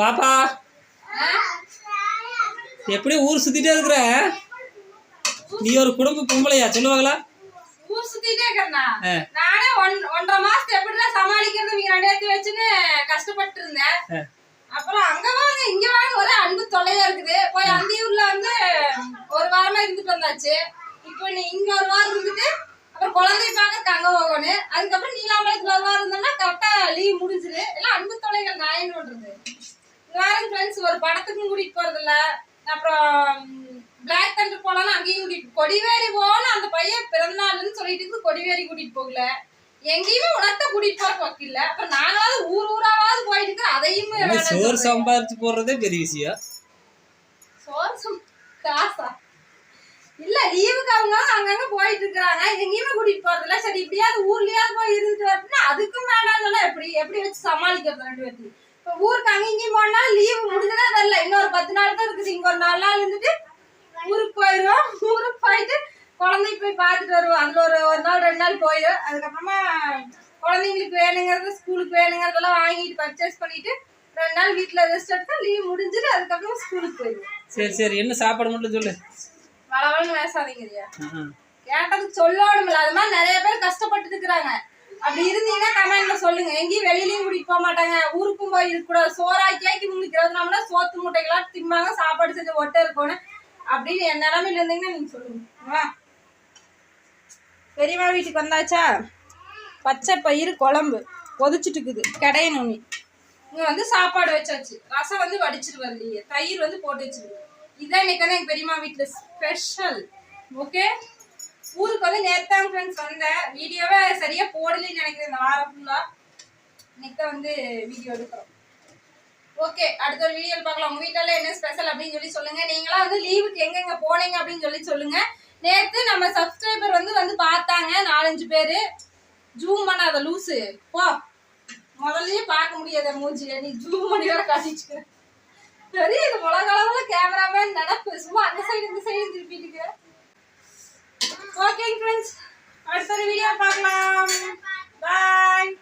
பாப்பா. எப்படி ஊர் சுத்திட்டே இருக்கிற? நீ ஒரு குடும்ப பொம்பளையா? சொல்லுவாங்களா? ஊர் சுத்திட்டே இருக்கிறனா. நானே ஒன் ஒன்றரை மாசத்து எப்படிலாம் சமாளிக்கிறது? இவங்க ரெண்டு பேர்த்தையும் வச்சுன்னு கஷ்டப்பட்டு இருந்தேன். அப்புறம் அங்க வாங்க இங்க வாங்க ஒரே அன்பு தொல்லையா இருக்குது. போய் அந்த ஊர்ல வந்து ஒரு வாரமா இருந்துட்டு வந்தாச்சு. இப்போ நீ இங்க ஒரு வாரம் இருந்துட்டு அப்புறம் குழந்தைய பார்க்க அங்க போகணும் அதுக்கப்புறம் நீலாமலத்துல ஒரு வாரம் இருந்தோம்னா கரெக்டா லீவ் முடிஞ்சுது எல்லாம் அன்பு தொல்லைகள் நான் என்ன பண்றது இங்க வாரம் ஃப்ரெண்ட்ஸ் ஒரு படத்துக்கும் கூட்டிட்டு போறது இல்ல அப்புறம் பிளாக் தண்டர் போனாலும் அங்கேயும் கூட்டிட்டு கொடிவேரி போகணும் அந்த பையன் பிறந்தநாள்னு சொல்லிட்டு கொடிவேரி கூட்டிட்டு போகல. எங்கேயுமே உனத்த கூட்டிட்டு போற பக்கம் இல்ல. அப்புறம் நாங்களாவது ஊர் ஊராவது போயிட்டு இருக்கிறோம் அதையும் சோறு. சம்பாரிச்சு போடுறதே பெரிய விஷயம். சோறு காசா? இல்ல லீவுக்கு அவங்க அங்கங்க போயிட்டு இருக்காங்க எங்கேயுமே கூட்டிட்டு போறது இல்ல சரி இப்படியாவது ஊர்லயாவது போய் இருந்துட்டு வரட்டுனா அதுக்கும் வேண்டாம்னா எப்படி? எப்படி வச்சு சமாளிக்கிறது ரெண்டு பேர்த்தையும்? ஊருக்கு அங்க இங்கேயும் போனா லீவு முடிஞ்சதே தெரியல இன்னொரு பத்து நாள் தான் இருக்குது. இங்க ஒரு நாலு நாள் இருந்துட்டு ஊருக்கு போயிடுவோம். ஊருக்கு போயிட்டு குழந்தைய போய் பார்த்துட்டு வருவோம். அதுல ஒரு ஒரு நாள் ரெண்டு நாள் போயிடும். அதுக்கப்புறமா குழந்தைங்களுக்கு வேணுங்கிறது ஸ்கூலுக்கு வேணுங்கிறதெல்லாம் வாங்கிட்டு பர்ச்சேஸ் பண்ணிட்டு ரெண்டு நாள் வீட்டுல ரெஸ்ட் எடுத்தா லீவ் முடிஞ்சிட்டு அதுக்கப்புறம் ஸ்கூலுக்கு போயிடுவோம். சரி சரி. என்ன சாப்பாடு மட்டும் சொல்லு. வளவளன்னு பேசாதீங்கய்யா. கேட்டதுக்கு சொல்லணும்ல. அது மாதிரி நிறைய பேர் கஷ்டப்பட்டு இருக்கிறாங்க. அப்படி இருந்தீங்கன்னா கமெண்ட்ல சொல்லுங்க. எங்கேயும் வெளியிலயும் கூட்டிட்டு போக மாட்டாங்க. ஊருக்கும் போய் இருக்கக்கூடாது சோறாக்கியாக்கி உங்களுக்கு இருபது நாள்னா சோத்து முட்டைகளா திம்பாங்க சாப்பாடு செஞ்சு ஒட்ட இருக்கணும் அப்படின்னு என் நிலமையில இருந்தீங்கன்னா நீங்க சொல்லுங்க. பெரியம்மா வீட்டுக்கு வந்தாச்சா? பச்சை பயிறு குழம்பு கொதிச்சுட்டு இருக்குது. கடையணும் நீ இங்க வந்து சாப்பாடு வச்சாச்சு. ரசம் வந்து வடிச்சிருவாரு வரலையே தயிர் வந்து போட்டு வச்சிருக்கு. இதான் இன்னைக்கு வந்து எங்க பெரியம்மா வீட்டுல ஸ்பெஷல் ஓகே ஊருக்கு வந்து நேத்தான் ஃப்ரெண்ட்ஸ் வந்தேன். வீடியோவே சரியா போடலைன்னு நினைக்கிறேன். இந்த வாரம் ஃபுல்லா இன்னைக்கு தான் வந்து வீடியோ எடுக்கிறோம். ஓகே அடுத்த ஒரு வீடியோ பார்க்கலாம். உங்க வீட்டால என்ன ஸ்பெஷல் அப்படின்னு சொல்லி சொல்லுங்க. நீங்களாம் வந்து லீவுக்கு எங்கெங்க போனீங்க அப்படின்னு சொல்லி சொல்லுங்க. நேத்து நம்ம சப்ஸ்கிரைபர் வந்து வந்து பார்த்தாங்க. நாலஞ்சு பேரு. ஜூம் பண்ணாத லூசு. போ. முதல்லயே பார்க்க முடியாத மூஞ்சி. நீ ஜூம் பண்ணி வர காட்டிட்டு சரி இது உலக அளவுல கேமராமேன் நினப்பு சும்மா அந்த சைடு இந்த சைடு திருப்பிட்டு ஓகே ஃப்ரெண்ட்ஸ் அடுத்த வீடியோ பார்க்கலாம். பாய்